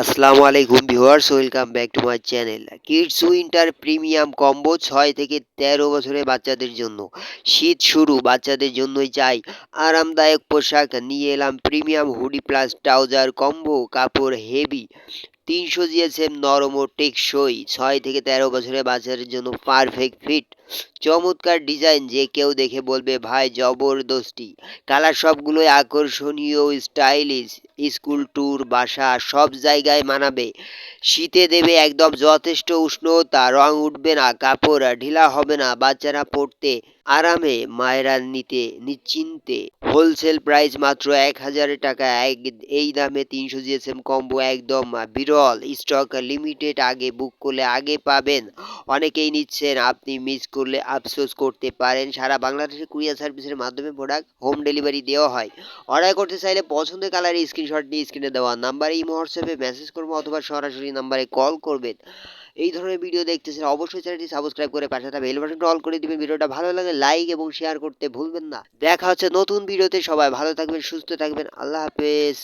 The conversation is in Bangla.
আসসালামু আলাইকুম viewers, welcome back to my channel. Kids winter premium combo ছয় থেকে তেরো বছরের বাচ্চাদের জন্য। শীত শুরু, বাচ্চাদের জন্যই চাই। আরামদায়ক পোশাক নিয়ে এলাম premium hoodie plus trouser combo, কাপড় হেভি। তিনশো জিএসএম নরম ও টেকসই, ছয় থেকে তেরো বছরের বাচ্চাদের জন্য পারফেক্ট ফিট। চমৎকার ডিজাইন যে কেউ দেখে বলবে, ভাই, জবরদস্তি। কালার সবগুলোই আকর্ষণীয় স্টাইলিশ স্কুল ট্যুর বাসা, সব জায়গায় মানাবে। শীতে দেবে একদম যথেষ্ট উষ্ণতা, রং উঠবে না, কাপড় ঢিলা হবে না, বাচ্চারা পড়তে আরামে, মায়েরা নিতে নিশ্চিন্তে। হোলসেল প্রাইস মাত্র এক হাজার টাকা, এক, এই দামে তিনশো জিএসএম কম্বো একদম বিরল। স্টক লিমিটেড আগে বুক করলে আগে পাবেন। অনেকেই নিচ্ছেন, আপনি মিস করলে আফসোস করতে পারেন। সারা বাংলাদেশে কুরিয়ার সার্ভিসের মাধ্যমে প্রোডাক্ট হোম ডেলিভারি দেওয়া হয়। অর্ডার করতে চাইলে পছন্দের কালারের স্ক্রিনশট নিয়ে স্ক্রিনে দেওয়া নাম্বারে এই হোয়াটসঅ্যাপে মেসেজ করব অথবা সরাসরি নাম্বারে কল করবেন। এই ধরনের ভিডিও দেখতেছেন অবশ্যই চ্যানেলটি সাবস্ক্রাইব করে পাশে থাকা বেল বাটনটা অল করে দিবেন। ভিডিওটা ভালো লাগে লাইক এবং শেয়ার করতে ভুলবেন না। দেখা হচ্ছে নতুন ভিডিওতে সবাই ভালো থাকবেন, সুস্থ থাকবেন। আল্লাহ হাফেজ।